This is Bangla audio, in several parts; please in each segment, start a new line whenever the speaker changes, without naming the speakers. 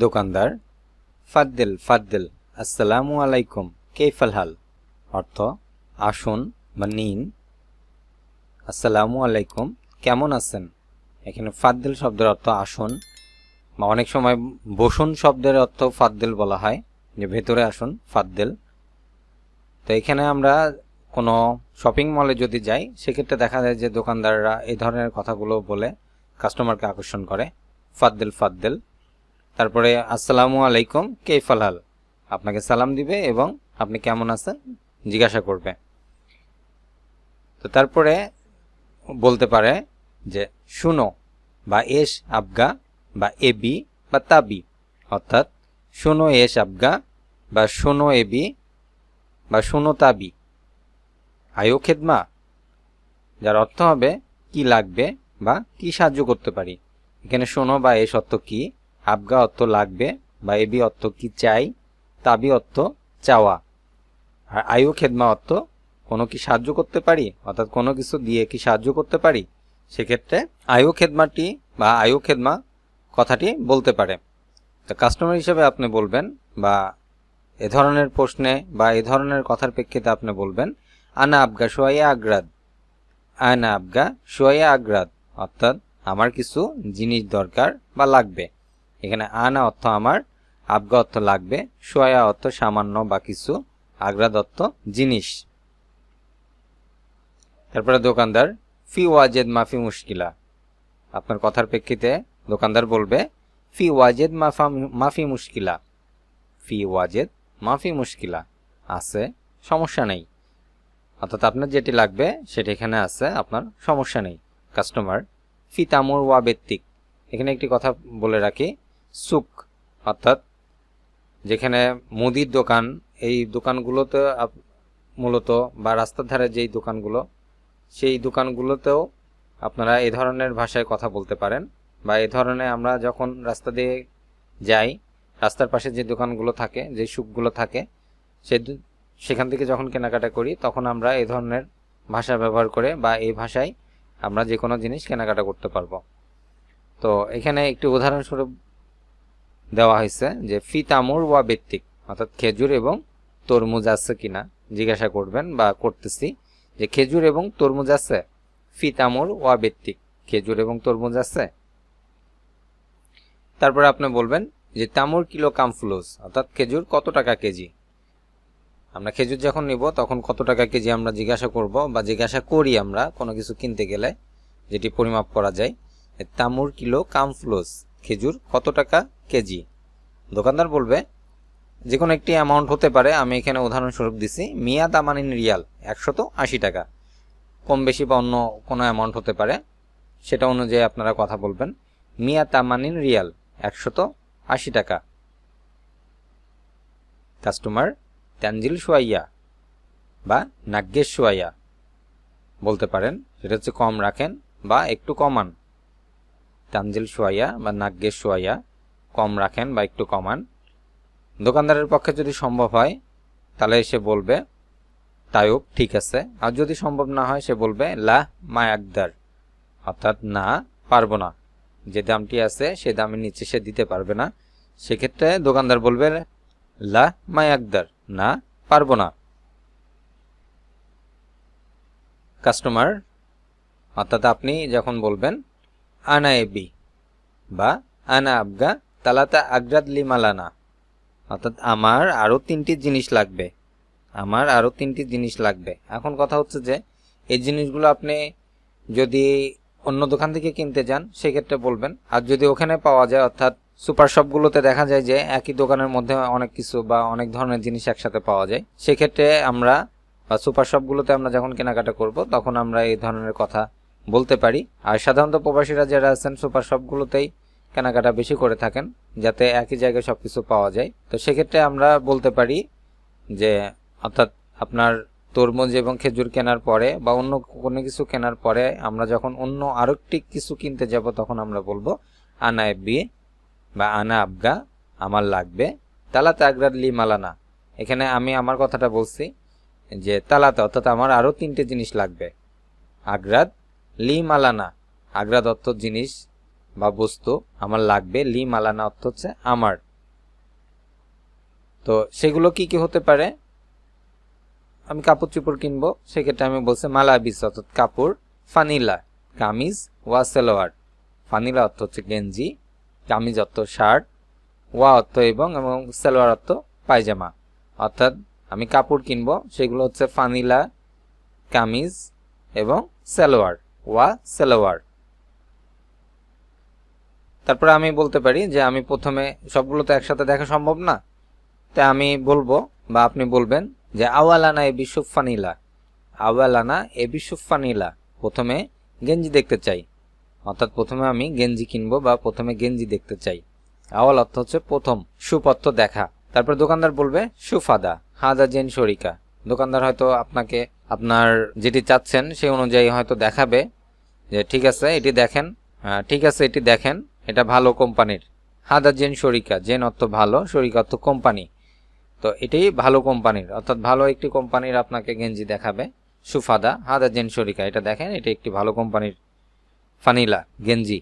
দোকানদার, ফাদ্দেল ফাদ্দেল, আসসালামু আলাইকুম কেফাল হাল? অর্থ, আসুন বা নিন। আসসালামু আলাইকুম, কেমন আছেন? এখানে ফাদ্দেল শব্দের অর্থ আসুন বা অনেক সময় বসুন শব্দের অর্থ ফাদ্দেল বলা হয়, যে ভেতরে আসুন, ফাদ্দেল। তো এখানে আমরা কোনো শপিং মলে যদি যাই, সেক্ষেত্রে দেখা যায় যে দোকানদাররা এই ধরনের কথাগুলো বলে কাস্টমারকে আকর্ষণ করে, ফাদ্দেল ফাদ্দেল। তারপরে, আসসালামু আলাইকুম কেফাল হাল? আপনাকে সালাম দিবে এবং আপনি কেমন আছেন? জিজ্ঞাসা করবে। তো তারপরে বলতে পারে যে, শুনো, বা এস আবগা, বা এবি, বা তাবি। অর্থাৎ, শুনো এস আবগা, বা শুনো এবি, বা শুনো তাবি। আয়ো খেদমা, যার অর্থ হবে, কি লাগবে বা কি সাহায্য করতে পারি? এখানে শোনো বা এস অর্থ কি? আবগা অর্থ লাগবে বা এবি অর্থ কি চাই, তাবি অর্থ চাওয়া। আর আয়ু খেদমা অর্থ কোনো কি সাহায্য করতে পারি, অর্থাৎ কোনো কিছু দিয়ে কি সাহায্য করতে পারি, সেক্ষেত্রে আয়ু খেদমাটি বা আয়ু খেদমা কথাটি বলতে পারে। তো কাস্টমার হিসেবে আপনি বলবেন বা এ ধরনের প্রশ্নে বা এ ধরনের কথার প্রেক্ষিতে আপনি বলবেন, আনা আবগা সোয়াইয়া আগ্রাদ। আনা আবগা সোয়াইয়া আগ্রাদ। অর্থাৎ আমার কিছু জিনিস দরকার বা লাগবে। এখানে আনা অর্থ আমার, আবগা অর্থ লাগবে, সোয়া অর্থ সামান্য বা কিছু, আগ্রা দত্ত জিনিস। তারপরে দোকানদার, ফি ওয়াজেদ মাফি মুশকিলা। আপনার কথার প্রেক্ষিতে দোকানদার বলবে, ফি ওয়াজেদ মাফা, মাফি মুশকিলা। ফি ওয়াজেদ মাফি মুশকিলা। আছে, সমস্যা নেই। অর্থাৎ আপনার যেটি লাগবে, সেটি এখানে আছে, আপনার সমস্যা নেই। কাস্টমার, ফি তামুর ওয়া বেত্তিক। এখানে একটি কথা বলে রাখি সুক অর্থাৎ যেখানে মুদির দোকান, এই দোকানগুলোতে মূলত বা রাস্তার ধারে যেই দোকানগুলো, সেই দোকানগুলোতেও আপনারা এ ধরনের ভাষায় কথা বলতে পারেন বা এ ধরনের আমরা যখন রাস্তা দিয়ে যাই, রাস্তার পাশে যে দোকানগুলো থাকে, যে সুকগুলো থাকে, সে সেখান থেকে যখন কেনাকাটা করি, তখন আমরা এ ধরনের ভাষা ব্যবহার করে বা এই ভাষায় আমরা যে কোনো জিনিস কেনাকাটা করতে পারব। তো এখানে একটি উদাহরণস্বরূপ দেওয়া হয়েছে যে ফি তামুর ওয়া বেত্তিক, অর্থাৎ খেজুর এবং তরমুজ আছে কিনা জিজ্ঞাসা করবেন বা করতেছি যে খেজুর এবং তরমুজ আছে ফি তামুর ওয়া বেত্তিক, খেজুর এবং তরমুজ আছে। তারপরে আপনি বলবেন যে তামুর কিলো কামফুলোজ, অর্থাৎ খেজুর কত টাকা কেজি? আমরা খেজুর যখন নিব তখন কত টাকা কেজি আমরা জিজ্ঞাসা করব বা জিজ্ঞাসা করি আমরা কোনো কিছু কিনতে গেলে, যেটি পরিমাপ করা যায়। তামুর কিলো কামফুলোজ, খেজুর কত টাকা কেজি। দোকানদার বলবে যে কোনো একটি অ্যামাউন্ট হতে পারে, আমি এখানে উদাহরণস্বরূপ দিছি মিয়া দামানিন রিয়াল, একশত আশি টাকা। কম বেশি বা অন্য কোনো অ্যামাউন্ট হতে পারে, সেটা অনুযায়ী আপনারা কথা বলবেন মিয়া তামানিন রিয়াল, একশত আশি টাকা। কাস্টমার তানজিল সোয়াইয়া বা নাগ্গেশ সোয়াইয়া বলতে পারেন, সেটা হচ্ছে কম রাখেন বা একটু কমান। তানজিল সোয়াইয়া বা নাগ্গেশ সোয়াইয়া কম রাখেন বা একটু কমান। দোকানদারের পক্ষে যদি সম্ভব হয়, তাহলে সে বলবে তাইব ঠিক আছে। আর যদি সম্ভব না হয়, সে বলবে, লা মায়াকদার অর্থাৎ, না, পারব না। যে দামটি আছে, সে দামের নিচে সে দিতে পারবে না। সেক্ষেত্রে দোকানদার বলবে, লা মায়াকদার না, পারব না। কাস্টমার, অর্থাৎ আপনি যখন বলবেন, আনা এবি বা আনা আবগা তালাতা আগ্রাদ লিমালানা। অর্থাৎ আমার আরও তিনটি জিনিস লাগবে। আমার আরও তিনটি জিনিস লাগবে। এখন কথা হচ্ছে যে, এই জিনিসগুলো আপনি যদি অন্য দোকান থেকে কিনতে যান, সেক্ষেত্রে বলবেন। আর যদি ওখানে পাওয়া যায়, অর্থাৎ সুপার শপগুলোতে দেখা যায় যে, একই দোকানের মধ্যে অনেক কিছু বা অনেক ধরনের জিনিস একসাথে পাওয়া যায়। সেক্ষেত্রে আমরা, বা সুপার শপগুলোতে আমরা যখন কেনাকাটা করব, তখন আমরা এই ধরনের কথা বলতে পারি। আর সাধারণত প্রবাসীরা যারা আছেন, সুপার শপগুলোতেই কেনাকাটা বেশি করে থাকেন, যাতে একই জায়গায় সব কিছু পাওয়া যায়। তো সেক্ষেত্রে আমরা বলতে পারি যে, অর্থাৎ আপনার তরমুজ এবং খেজুর কেনার পরে বা অন্য কোনো কিছু কেনার পরে আমরা যখন অন্য আরেকটি কিছু কিনতে যাব, তখন আমরা বলব, আনা এবি বা আনা আবগা, আমার লাগবে তালাতে আগ্রাদ লি মালানা। এখানে আমি আমার কথাটা বলছি যে, তালাতে, অর্থাৎ আমার আরও তিনটে জিনিস লাগবে। আগ্রাদ লি মালানা। আগ্রাদ অর্থ জিনিস বা বস্তু আমার লাগবে, লি মালানা অর্থ হচ্ছে আমার। তো সেগুলো কি কি হতে পারে? আমি কাপড় চোপড় কিনবো, সেক্ষেত্রে আমি বলছি মালাবিস, অর্থাৎ কাপড়, ফানিলা, কামিজ ওয়া সেলোয়ার। ফানিলা অর্থ হচ্ছে গেঞ্জি, কামিজ অর্থ শার্ট, ওয়া অর্থ এবং এবং সেলোয়ার অর্থ পায়জামা। অর্থাৎ আমি কাপড় কিনবো, সেগুলো হচ্ছে ফানিলা, কামিজ এবং সেলোয়ার, ওয়া সেলোয়ার। তারপরে আমি বলতে পারি যে আমি প্রথমে সবগুলো তো একসাথে দেখা সম্ভব না। তাই আমি বলব বা আপনি বলবেন যে আওয়ালানা এ বিশুফানিলা। আওয়ালানা এ বিশুফানিলা। প্রথমে গেঞ্জি দেখতে চাই। অর্থাৎ প্রথমে আমি গেঞ্জি কিনবো বা প্রথমে গেঞ্জি দেখতে চাই। আওয়াল অর্থ হচ্ছে প্রথম সুপত্র দেখা। তারপর দোকানদার বলবে, সুফাদা হাদা জেন শরিকা। দোকানদার হয়তো আপনাকে, আপনার যেটি চাচ্ছেন সেই অনুযায়ী হয়তো দেখাবে যে, ঠিক আছে, এটি দেখেন ঠিক আছে, এটি দেখেন। এটা ভালো কোম্পানির। হাদা জেন শরিকা, জেন অর্থ ভালো, শরিকা অর্থ কোম্পানি। তো এটাই ভালো কোম্পানির, অর্থাৎ ভালো একটি কোম্পানির আপনাকে গেঞ্জি দেখাবে, সুফাদা হাদা জেন শরিকা। এটা দেখেন, এটা একটি ভালো কোম্পানির ফানিলা, গেঞ্জি।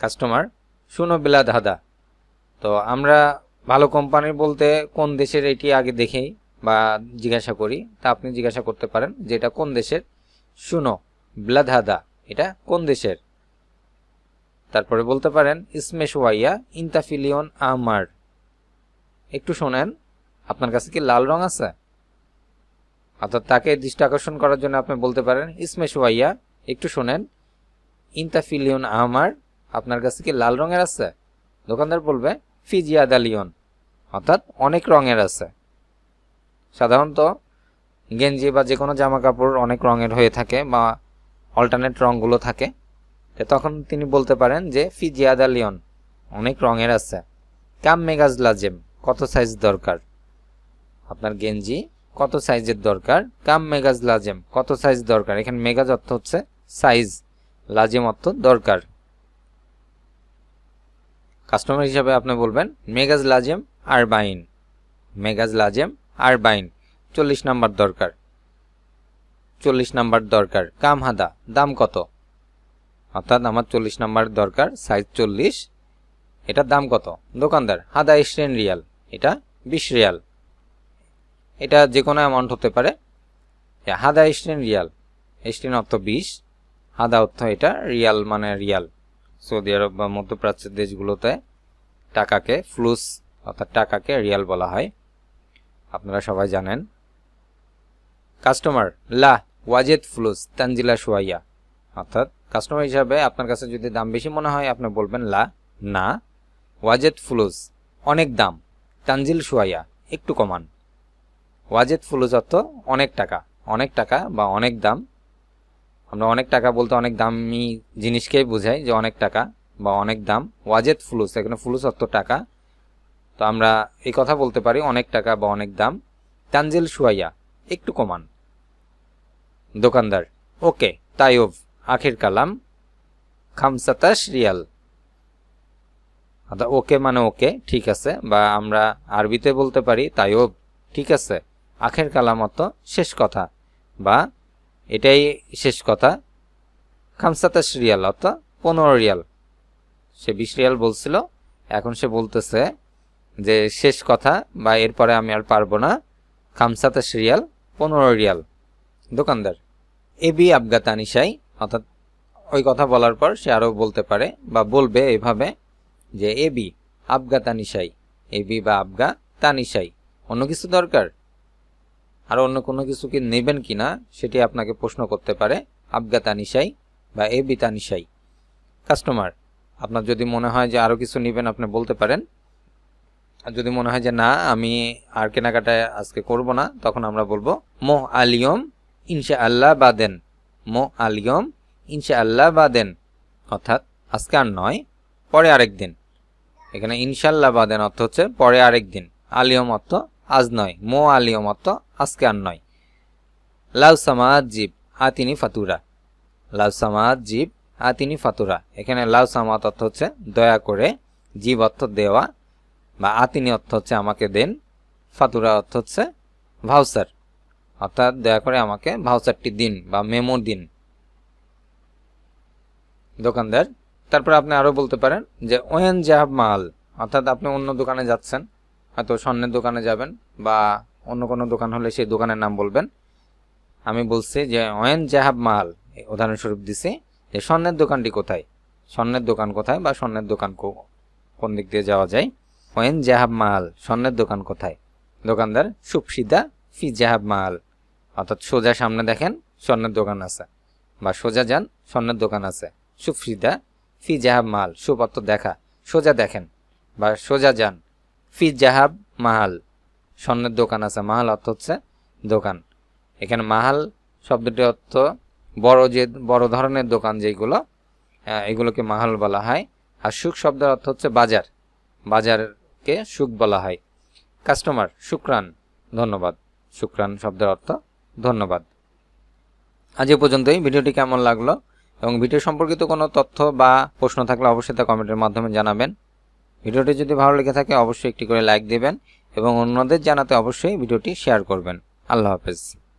কাস্টমার, শুনো বিলাদ হাদা। তো আমরা ভালো কোম্পানির বলতে কোন দেশের এটি আগে দেখেই বা জিজ্ঞাসা করি, তা আপনি জিজ্ঞাসা করতে পারেন যে এটা কোন দেশের, শুনো বিলাদ হাদা। এটা কোন দেশের? তারপরে বলতে পারেন ইসমেশ ওয়াইয়া ইন্তাফিলিয়ন আমার। একটু শোনেন, আপনার কাছে কি লাল রং আছে? অর্থাৎ তাকে দৃষ্টি আকর্ষণ করার জন্য আপনি বলতে পারেন ইসমেশ ওয়াইয়া একটু শোনেন, ইন্তাফিলিয়ন আমার, আপনার কাছে কি লাল রঙের আছে? দোকানদার বলবে ফিজিয়াদা লিওন অর্থাৎ অনেক রঙের আছে। সাধারণত গেঞ্জি বা যে কোনো জামা কাপড় অনেক রঙের হয়ে থাকে বা অল্টারনেট রঙগুলো থাকে। তখন তিনি বলতে পারেন যে ফিজিয়াদা লিওন, অনেক রঙের আছে। কাম মেগাজ লাজেম, কত সাইজ দরকার? আপনার গেঞ্জি, কত সাইজের দরকার? কাম মেগাজ লাজেম, কত সাইজ দরকার? এখানে মেগাজ অর্থ হচ্ছে সাইজ, লাজেম অর্থ দরকার। কাস্টমার হিসাবে আপনি বলবেন, মেগাজ লাজেম আর বাইন মেগাজ লাজেম আর বাইন চল্লিশ নাম্বার দরকার। চল্লিশ নাম্বার দরকার। কাম হাদা, দাম কত? অর্থাৎ আমার চল্লিশ নাম্বার দরকার সাইজ চল্লিশ। এটার দাম কত? দোকানদার হাদা ইস্টেন রিয়াল, এটা বিশ রিয়াল। এটা যে কোনো অ্যামাউন্ট হতে পারে। হাদা ইস্টেন রিয়াল, ইস্টেন অর্থ বিশ হাদা অর্থ এটা রিয়াল মানে রিয়াল। সৌদি আরব বা মধ্যপ্রাচ্যের দেশগুলোতে টাকাকে ফ্লুস অর্থাৎ টাকাকে রিয়াল বলা হয়। আপনারা সবাই জানেন। কাস্টমার লা ওয়াজেদ ফ্লুস, তানজিলা সোয়াইয়া, অর্থাৎ কাস্টমার হিসাবে আপনার কাছে যদি দাম বেশি মনে হয়, আপনি বলবেন, লা, না। ওয়াজেদ ফ্লুস অনেক দাম। তানজিল সোয়াইয়া, একটু কমান। ওয়াজেদ ফ্লুস অর্থ অনেক টাকা। অনেক টাকা বা অনেক দাম। আমরা অনেক টাকা বলতে অনেক দামি জিনিসকেই বোঝাই যে অনেক টাকা বা অনেক দাম। ওয়াজেদ ফুলুস এখানে ফুলুস অর্থ টাকা। তো আমরা এই কথা বলতে পারি, অনেক টাকা বা অনেক দাম। তানজিল সুয়াইয়া, একটু কমান। দোকানদার, ওকে তাইব আখির কালাম, খামসাতাশ রিয়াল। অর্থাৎ ওকে মানে ওকে, ঠিক আছে, বা আমরা আরবিতে বলতে পারি তাইও ঠিক আছে। আখের কালাম অর্থ শেষ কথা, বা এটাই শেষ কথা। খামসাতাশ রিয়াল অর্থাৎ পনেরো রিয়াল। সে বিশ রিয়াল বলছিল, এখন সে বলতেছে যে শেষ কথা, বা এরপরে আমি আর পারব না। খামসাতাশ রিয়াল, পনেরো রিয়াল। দোকানদার এবি আবগাতানিসাই অর্থাৎ ওই কথা বলার পর সে আরও বলতে পারে বা বলবে এভাবে যে এ এবি আবগা তানিসাই এবি বা আবগা তানিসাই অন্য কিছু দরকার? আর অন্য কোনো কিছু কি নেবেন কি না, সেটি আপনাকে প্রশ্ন করতে পারে, আবগা তানিসাই বা এবি তানিসাই কাস্টমার, আপনার যদি মনে হয় যে আরও কিছু নেবেন, আপনি বলতে পারেন। আর যদি মনে হয় যে না, আমি আর কেনাকাটায় আজকে করব না, তখন আমরা বলব মোহ আলিয়ম ইনশা আল্লাহ বাদেন। মো আলিয়ম ইনশা আল্লাহ বাদেন। অর্থাৎ আজকে আর নয়, পরে আরেক দিন। এখানে ইনশাল্লাহ বাদেন অর্থ হচ্ছে পরে আরেক দিন। আলিয়ম অর্থ আজ নয় মো আলিয়ম অর্থ আজকে আর নয়। লাউ সামাদ জিব আতিনি ফাতুরা। লাউ সামাদ জিব আতিনি ফাতুরা। এখানে লাউ সামাত অর্থ হচ্ছে দয়া করে, জীব অর্থ দেওয়া, বা আতিনি অর্থ হচ্ছে আমাকে দেন, ফাতুরা অর্থ হচ্ছে ভাউসার অর্থাৎ দয়া করে আমাকে ভাউসারটি দিন বা মেমো দিন। দোকানদার, তারপর আপনি আরও বলতে পারেন যে, ওয়েন জাহাব মাল। অর্থাৎ আপনি অন্য দোকানে যাচ্ছেন, হয়তো স্বর্ণের দোকানে যাবেন বা অন্য কোনো দোকান হলে সেই দোকানের নাম বলবেন। আমি বলছি যে, ওয়েন জাহাব মাল। উদাহরণস্বরূপ দিছি যে, স্বর্ণের দোকানটি কোথায়? স্বর্ণের দোকান কোথায় বা স্বর্ণের দোকান কোন দিক দিয়ে যাওয়া যায়? ওয়েন জাহাব মাল। স্বর্ণের দোকান কোথায়? দোকানদার সুপসিদা ফি জাহাব মাল। অর্থাৎ সোজা সামনে দেখেন স্বর্ণের দোকান আছে। বা সোজা যান, স্বর্ণের দোকান আছে। সুফিদা ফি জাহাব মাল সুপত্র দেখা। সোজা দেখেন, বা সোজা যান। ফি জাহাব মাহাল, স্বর্ণের দোকান আছে। মাহাল অর্থ হচ্ছে দোকান। এখানে মাহাল শব্দটি অর্থ বড় যে, বড় ধরনের দোকান যেগুলো এগুলোকে মাহাল বলা হয়। আর সুখ শব্দের অর্থ হচ্ছে বাজার। বাজারকে সুখ বলা হয়। কাস্টমার, শুক্রান, ধন্যবাদ। শুক্রান শব্দের অর্থ ধন্যবাদ। আজ এ পর্যন্তই। ভিডিওটি কেমন লাগল এবং ভিডিও সম্পর্কিত কোনো তথ্য বা প্রশ্ন থাকলে অবশ্যই তা কমেন্টের মাধ্যমে জানাবেন। ভিডিওটি যদি ভালো লেগে থাকে, অবশ্যই একটি করে লাইক দিবেন এবং অন্যদের জানাতে অবশ্যই ভিডিওটি শেয়ার করবেন। আল্লাহ হাফেজ।